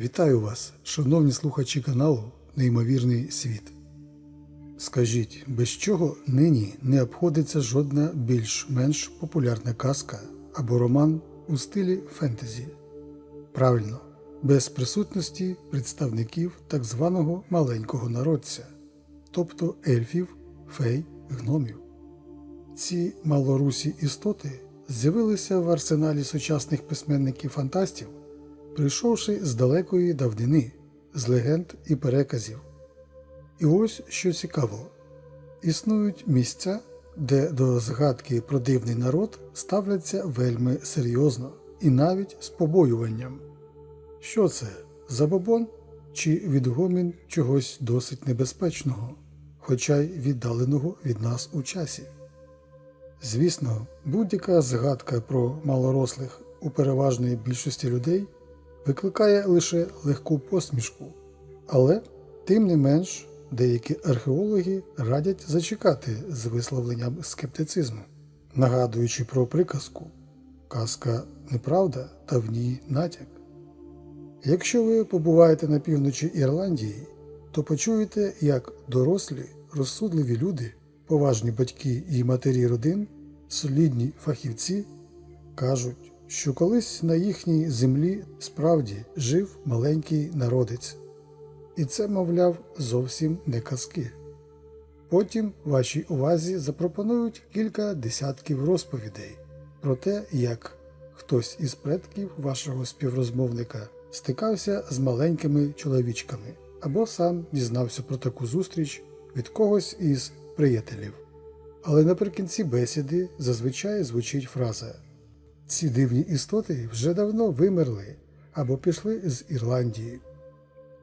Вітаю вас, шановні слухачі каналу Неймовірний світ. Скажіть, без чого нині не обходиться жодна більш-менш популярна казка або роман у стилі фентезі? Правильно, без присутності представників так званого маленького народця, тобто ельфів, фей, гномів. Ці малорусі істоти з'явилися в арсеналі сучасних письменників-фантастів, прийшовши з далекої давнини, з легенд і переказів. І ось що цікаво: існують місця, де до згадки про дивний народ ставляться вельми серйозно і навіть з побоюванням. Що це? Забобон чи відгомін чогось досить небезпечного, хоча й віддаленого від нас у часі? Звісно, будь-яка згадка про малорослих у переважної більшості людей викликає лише легку посмішку, але, тим не менш, деякі археологи радять зачекати з висловленням скептицизму, нагадуючи про приказку казка неправда та в ній натяк. Якщо ви побуваєте на півночі Ірландії, то почуєте, як дорослі, розсудливі люди, поважні батьки і матері родин, солідні фахівці кажуть, що колись на їхній землі справді жив маленький народець. І це, мовляв, зовсім не казки. Потім вашій увазі запропонують кілька десятків розповідей про те, як хтось із предків вашого співрозмовника стикався з маленькими чоловічками або сам дізнався про таку зустріч від когось із приятелів. Але наприкінці бесіди зазвичай звучить фраза ці дивні істоти вже давно вимерли або пішли з Ірландії.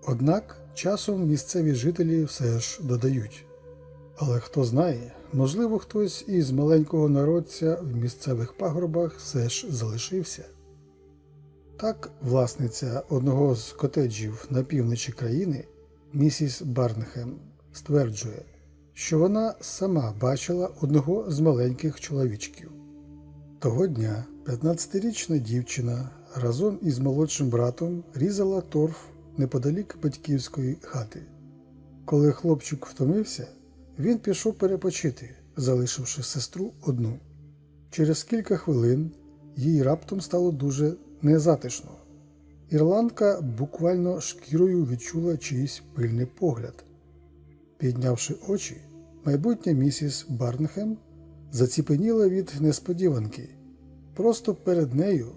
Однак часом місцеві жителі все ж додають. Але хто знає, можливо, хтось із маленького народця в місцевих пагорбах все ж залишився. Так, власниця одного з котеджів на півночі країни, місіс Барнхем, стверджує, що вона сама бачила одного з маленьких чоловічків. Того дня 15-річна дівчина разом із молодшим братом різала торф неподалік батьківської хати. Коли хлопчик втомився, він пішов перепочити, залишивши сестру одну. Через кілька хвилин їй раптом стало дуже незатишно. Ірландка буквально шкірою відчула чийсь пильний погляд. Піднявши очі, майбутня місіс Барнхем заціпеніла від несподіванки. Просто перед нею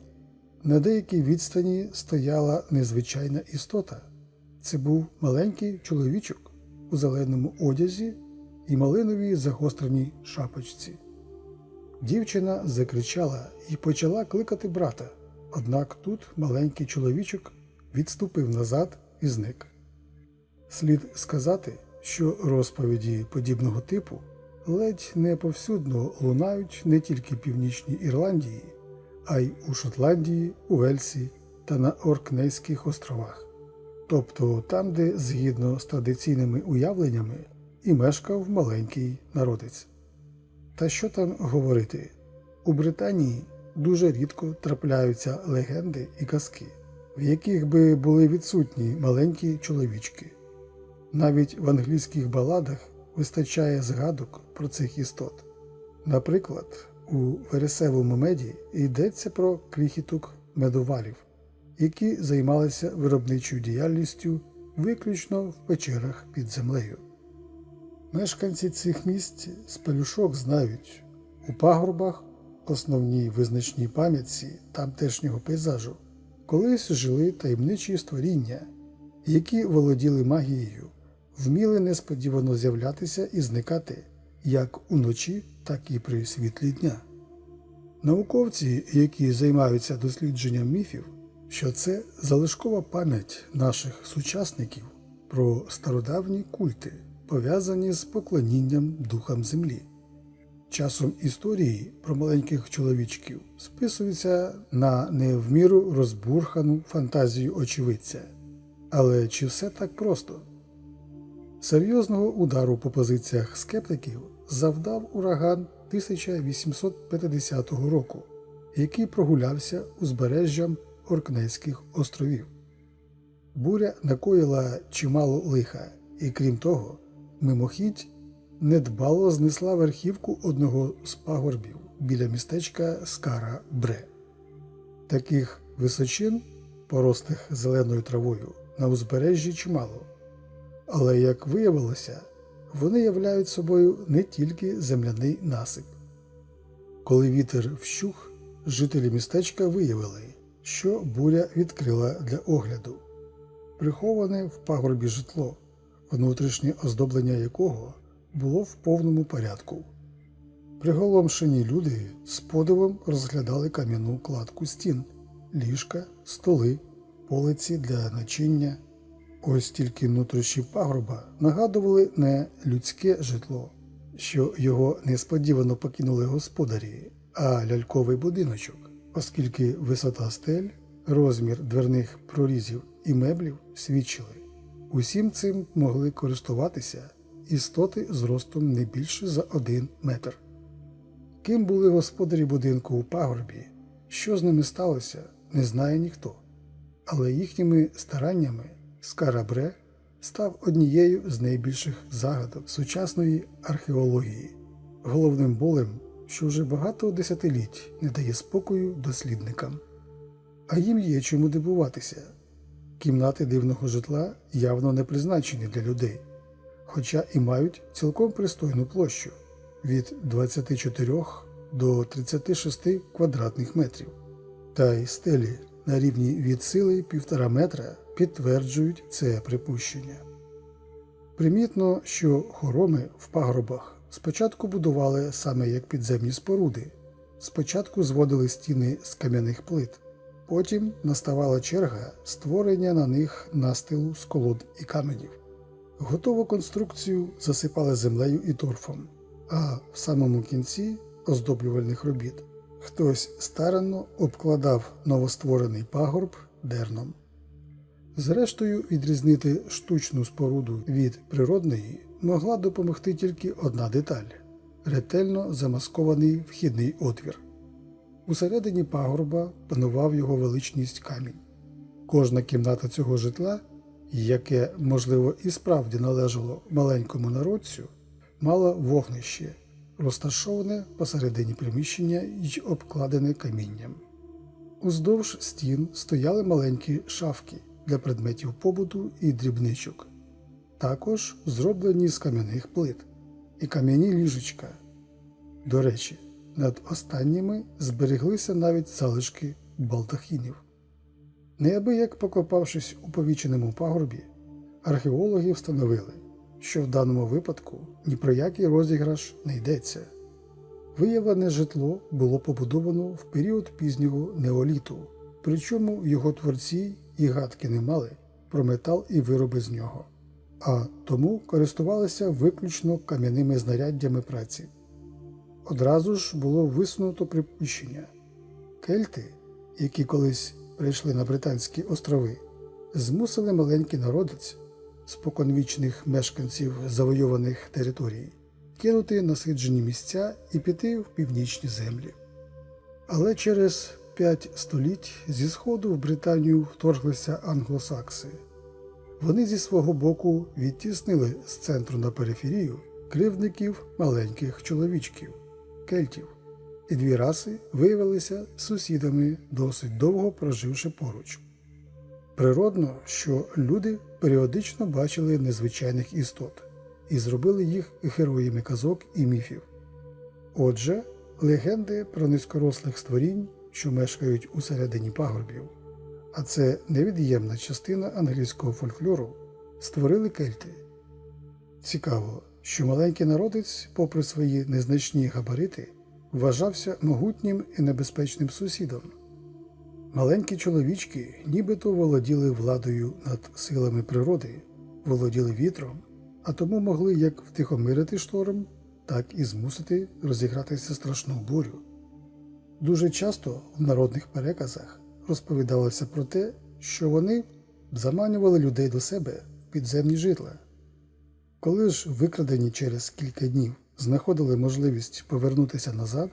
на деякій відстані стояла незвичайна істота. Це був маленький чоловічок у зеленому одязі і малиновій загостреній шапочці. Дівчина закричала і почала кликати брата, однак тут маленький чоловічок відступив назад і зник. Слід сказати, що розповіді подібного типу ледь не повсюдно лунають не тільки Північній Ірландії, а й у Шотландії, у Вельсі та на Оркнейських островах, тобто там, де, згідно з традиційними уявленнями, і мешкав маленький народець. Та що там говорити? У Британії дуже рідко трапляються легенди і казки, в яких би були відсутні маленькі чоловічки. Навіть в англійських баладах вистачає згадок про цих істот. Наприклад, у Вересевому меді йдеться про крихіток медоварів, які займалися виробничою діяльністю виключно в печерах під землею. Мешканці цих місць з пелюшок знають, у пагорбах, основній визначній пам'ятці тамтешнього пейзажу, колись жили таємничі створіння, які володіли магією, вміли несподівано з'являтися і зникати як уночі, так і при світлі дня. Науковці, які займаються дослідженням міфів, що це залишкова пам'ять наших сучасників про стародавні культи, пов'язані з поклонінням духам землі. Часом історії про маленьких чоловічків списуються на не в міру розбурхану фантазію очевидця. Але чи все так просто? Серйозного удару по позиціях скептиків завдав ураган 1850 року, який прогулявся узбережжям Оркнейських островів. Буря накоїла чимало лиха, і крім того, мимохідь недбало знесла верхівку одного з пагорбів біля містечка Скара Бре. Таких височин, порослих зеленою травою, на узбережжі чимало. Але, як виявилося, вони являють собою не тільки земляний насип. Коли вітер вщух, жителі містечка виявили, що буря відкрила для огляду приховане в пагорбі житло, внутрішнє оздоблення якого було в повному порядку. Приголомшені люди з подивом розглядали кам'яну кладку стін, ліжка, столи, полиці для начиння. Ось тільки внутрішні пагорба нагадували не людське житло, що його несподівано покинули господарі, а ляльковий будиночок, оскільки висота стель, розмір дверних прорізів і меблів свідчили. Усім цим могли користуватися істоти з ростом не більше за один метр. Ким були господарі будинку у пагорбі, що з ними сталося, не знає ніхто. Але їхніми стараннями Скарабре став однією з найбільших загадок сучасної археології, головним болем, що вже багато десятиліть не дає спокою дослідникам. А їм є чому дивуватися. Кімнати дивного житла явно не призначені для людей, хоча і мають цілком пристойну площу від 24 до 36 квадратних метрів, та й стелі на рівні від сили півтора метра підтверджують це припущення. Примітно, що хороми в пагорбах спочатку будували саме як підземні споруди, спочатку зводили стіни з кам'яних плит, потім наставала черга створення на них настилу з колод і каменів. Готову конструкцію засипали землею і торфом, а в самому кінці оздоблювальних робіт хтось старанно обкладав новостворений пагорб дерном. Зрештою, відрізнити штучну споруду від природної могла допомогти тільки одна деталь ретельно замаскований вхідний отвір. Усередині пагорба панував його величність камінь. Кожна кімната цього житла, яке, можливо, і справді належало маленькому народцю, мала вогнище, розташоване посередині приміщення й обкладене камінням. Уздовж стін стояли маленькі шафки для предметів побуту і дрібничок, також зроблені з кам'яних плит і кам'яні ліжечка. До речі, над останніми збереглися навіть залишки балдахінів. Неабияк покопавшись у повіченому пагорбі, археологи встановили, що в даному випадку ні про який розіграш не йдеться. Виявлене житло було побудовано в період пізнього неоліту, причому його творці і гадки не мали про метал і вироби з нього, а тому користувалися виключно кам'яними знаряддями праці. Одразу ж було висунуто припущення кельти, які колись прийшли на Британські острови, змусили маленький народець споконвічних мешканців завойованих територій кинути насиджені місця і піти в північні землі. Але через п'ять століть зі сходу в Британію вторглися англосакси. Вони зі свого боку відтіснили з центру на периферію кривдників маленьких чоловічків, кельтів, і дві раси виявилися сусідами, досить довго проживши поруч. Природно, що люди періодично бачили незвичайних істот і зробили їх героями казок і міфів. Отже, легенди про низькорослих створінь, що мешкають у середині пагорбів, а це невід'ємна частина англійського фольклору, створили кельти. Цікаво, що маленький народець, попри свої незначні габарити, вважався могутнім і небезпечним сусідом. Маленькі чоловічки нібито володіли владою над силами природи, володіли вітром, а тому могли як втихомирити шторм, так і змусити розігратися страшну бурю. Дуже часто в народних переказах розповідалося про те, що вони заманювали людей до себе підземні житла. Коли ж викрадені через кілька днів знаходили можливість повернутися назад,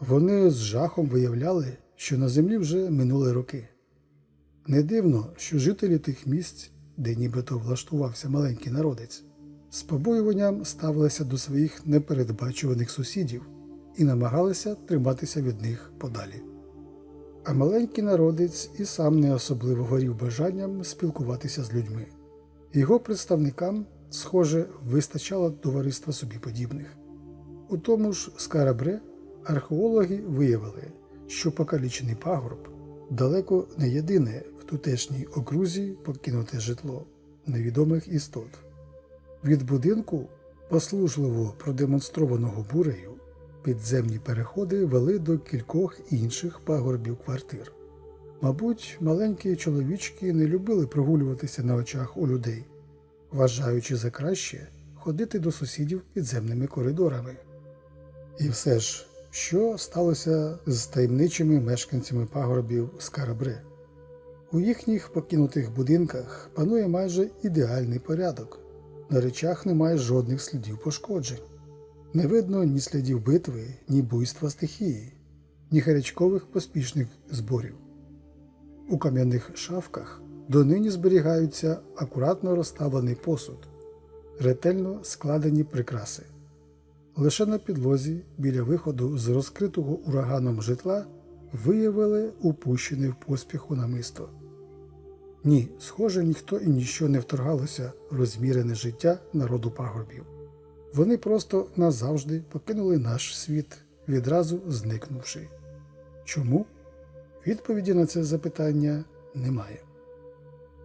вони з жахом виявляли, що на землі вже минули роки. Не дивно, що жителі тих місць, де нібито влаштувався маленький народець, з побоюванням ставилися до своїх непередбачуваних сусідів і намагалися триматися від них подалі. А маленький народець і сам не особливо горів бажанням спілкуватися з людьми. Його представникам, схоже, вистачало товариства собі подібних. У тому ж Скарабре археологи виявили, що покалічений пагорб далеко не єдине в тутешній окрузі покинуте житло невідомих істот. Від будинку, послужливо продемонстрованого бурею, підземні переходи вели до кількох інших пагорбів квартир. Мабуть, маленькі чоловічки не любили прогулюватися на очах у людей, вважаючи за краще ходити до сусідів підземними коридорами. І все ж, що сталося з таємничими мешканцями пагорбів Скарабре? У їхніх покинутих будинках панує майже ідеальний порядок. На речах немає жодних слідів пошкоджень. Не видно ні слідів битви, ні буйства стихії, ні гарячкових поспішних зборів. У кам'яних шафках донині зберігаються акуратно розставлений посуд, ретельно складені прикраси. Лише на підлозі біля виходу з розкритого ураганом житла виявили упущене в поспіху намисто. Ні, схоже, ніхто і ніщо не вторгалося в розмірене життя народу пагорбів. Вони просто назавжди покинули наш світ, відразу зникнувши. Чому? Відповіді на це запитання немає.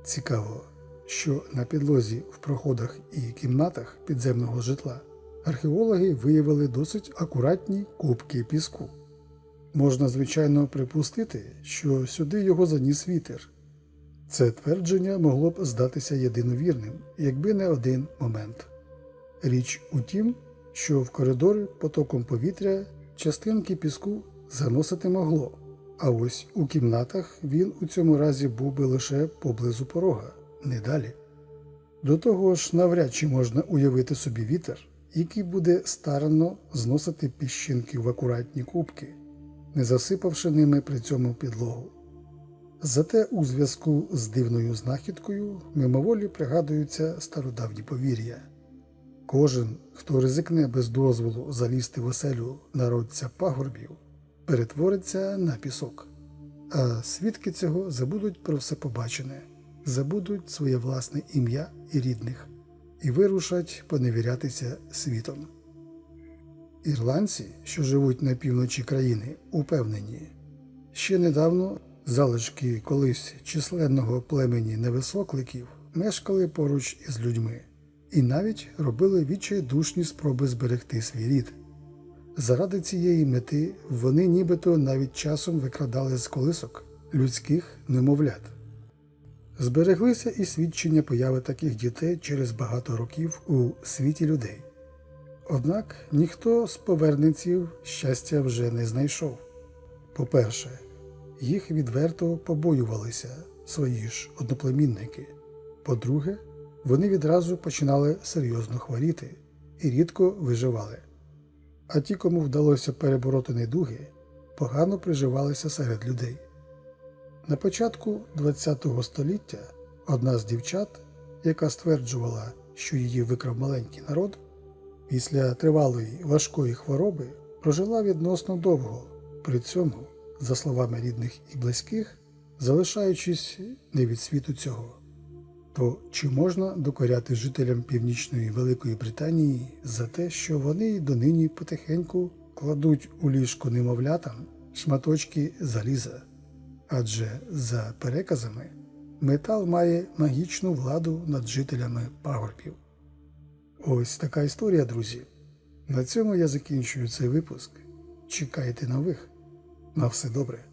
Цікаво, що на підлозі в проходах і кімнатах підземного житла археологи виявили досить акуратні кубки піску. Можна, звичайно, припустити, що сюди його заніс вітер. Це твердження могло б здатися єдиновірним, якби не один момент. Річ у тім, що в коридори потоком повітря частинки піску заносити могло, а ось у кімнатах він у цьому разі був би лише поблизу порога, не далі. До того ж, навряд чи можна уявити собі вітер, який буде старанно зносити піщинки в акуратні кубки, не засипавши ними при цьому підлогу. Зате у зв'язку з дивною знахідкою мимоволі пригадуються стародавні повір'я. Кожен, хто ризикне без дозволу залізти в оселю народця пагорбів, перетвориться на пісок, а свідки цього забудуть про все побачене, забудуть своє власне ім'я і рідних і вирушать поневірятися світом. Ірландці, що живуть на півночі країни, упевнені, ще недавно залишки колись численного племені невисокликів мешкали поруч із людьми і навіть робили відчайдушні спроби зберегти свій рід. Заради цієї мети вони нібито навіть часом викрадали з колисок людських немовлят. Збереглися і свідчення появи таких дітей через багато років у світі людей. Однак ніхто з поверненців щастя вже не знайшов. По-перше, їх відверто побоювалися свої ж одноплемінники. По-друге, вони відразу починали серйозно хворіти і рідко виживали. А ті, кому вдалося перебороти недуги, погано приживалися серед людей. На початку ХХ століття одна з дівчат, яка стверджувала, що її викрав маленький народ, після тривалої важкої хвороби прожила відносно довго, при цьому, за словами рідних і близьких, залишаючись не від світу цього. То чи можна докоряти жителям Північної Великої Британії за те, що вони донині потихеньку кладуть у ліжко немовлятам шматочки заліза? Адже за переказами метал має магічну владу над жителями пагорбів. Ось така історія, друзі. На цьому я закінчую цей випуск. Чекайте нових. На все добре.